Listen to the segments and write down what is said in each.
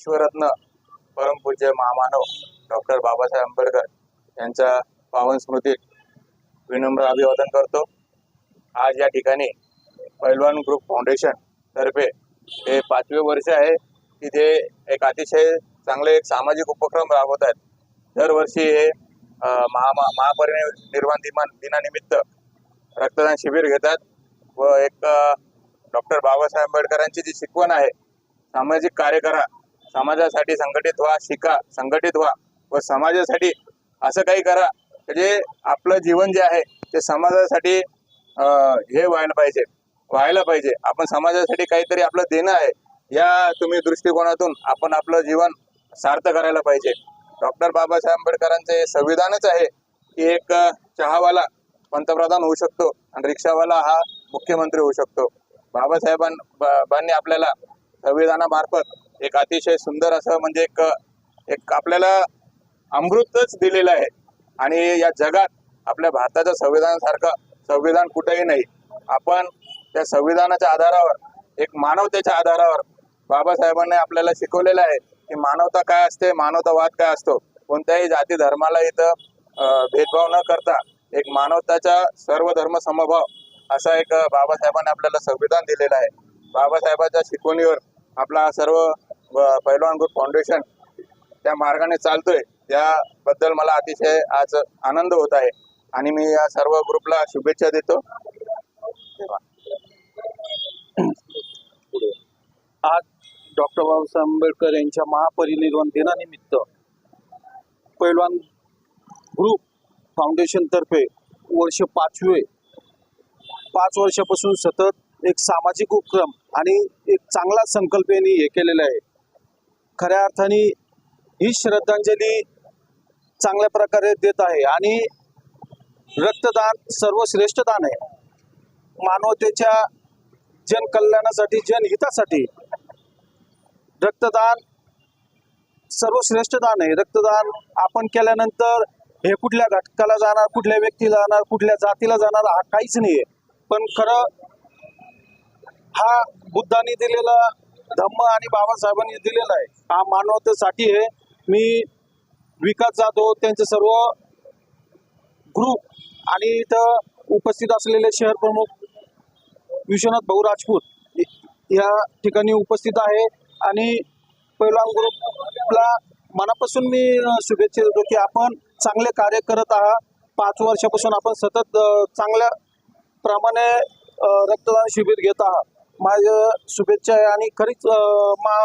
विश्वरत्न परमपूज्य महामानव डॉक्टर बाबासाहेब आंबेडकर यांच्या पावन स्मृतीत विनम्र अभिवादन करतो. आज या ठिकाणी पैलवान ग्रुप फाउंडेशन तर्फे हे पाचवे वर्ष आहे की ते एक अतिशय चांगले एक सामाजिक उपक्रम राबवत आहेत. दरवर्षी हे अं, महा महापरिनिर्वाण दिना दिनानिमित्त रक्तदान शिबिर घेतात व एक डॉक्टर बाबासाहेब आंबेडकरांची जी शिकवण आहे सामाजिक कार्य करा समाजासाठी संघटित व्हा शिका संघटित व्हा व समाजासाठी असं काही करा. म्हणजे जे आपलं जीवन जे आहे ते समाजासाठी हे व्हायला पाहिजे व्हायला पाहिजे. आपण समाजासाठी काहीतरी आपलं देणं आहे या तुम्ही दृष्टिकोनातून आपण आपलं जीवन सार्थ करायला पाहिजे. डॉक्टर बाबासाहेब आंबेडकरांचे हे संविधानच आहे की एक चहावाला पंतप्रधान होऊ शकतो आणि रिक्षावाला हा मुख्यमंत्री होऊ शकतो. बाबासाहेबांनी आपल्याला संविधानामार्फत एक अतिशय सुंदर असं म्हणजे एक एक आपल्याला अमृतच दिलेलं आहे. आणि या जगात आपल्या भारताच्या संविधानासारखं संविधान कुठेही नाही. आपण त्या संविधानाच्या आधारावर एक मानवतेच्या आधारावर बाबासाहेबांनी आपल्याला शिकवलेलं आहे की मानवता काय असते मानवतावाद काय असतो. कोणत्याही जाती धर्माला इथं भेदभाव न करता एक मानवताचा सर्व धर्म समभाव असा एक बाबासाहेबांनी आपल्याला संविधान दिलेलं आहे. बाबासाहेबांच्या शिकवणीवर आपला सर्व पैलवान ग्रुप फाउंडेशन त्या मार्गाने चालतोय. त्याबद्दल मला अतिशय आज आनंद होत आहे. आणि मी या सर्व ग्रुपला शुभेच्छा देतो. आज डॉक्टर बाबासाहेब आंबेडकर यांच्या महापरिनिर्वाण दिनानिमित्त पैलवान ग्रुप फाउंडेशन तर्फे वर्ष पाचवे पाच वर्षापासून सतत एक सामाजिक उपक्रम आणि एक चांगला संकल्प यांनी हे केलेला आहे. खऱ्या अर्थाने ही श्रद्धांजली चांगल्या प्रकारे देत आहे. आणि रक्तदान सर्वश्रेष्ठ दान आहे. मानवतेच्या जनकल्याणासाठी जनहितासाठी रक्तदान सर्वश्रेष्ठ दान आहे. रक्तदान आपण केल्यानंतर हे कुठल्या घटकाला जाणार कुठल्या व्यक्तीला जाणार कुठल्या जातीला जाणार हा काहीच आहे पण खरं हा बुद्धाने दिलेला धम्म आणि बाबासाहेबांनी दिलेला आहे. हा मानवतेसाठी हे मी विकास जाधव त्यांचे सर्व ग्रुप आणि इथं उपस्थित असलेले शहर प्रमुख विश्वनाथ भाऊ राजपूत या ठिकाणी उपस्थित आहे. आणि पहिला ग्रुपला मनापासून मी शुभेच्छा देतो की आपण चांगले कार्य करत आहात. पाच वर्षापासून आपण सतत चांगल्या प्रमाणे रक्तदान शिबिर घेत आहात. माझ्या शुभेच्छा आहे. आणि खरीच मा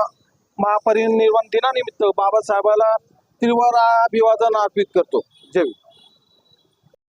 महापरिनिर्वाण दिनानिमित्त बाबासाहेबाला त्रिवार अभिवादन अर्पित करतो. जय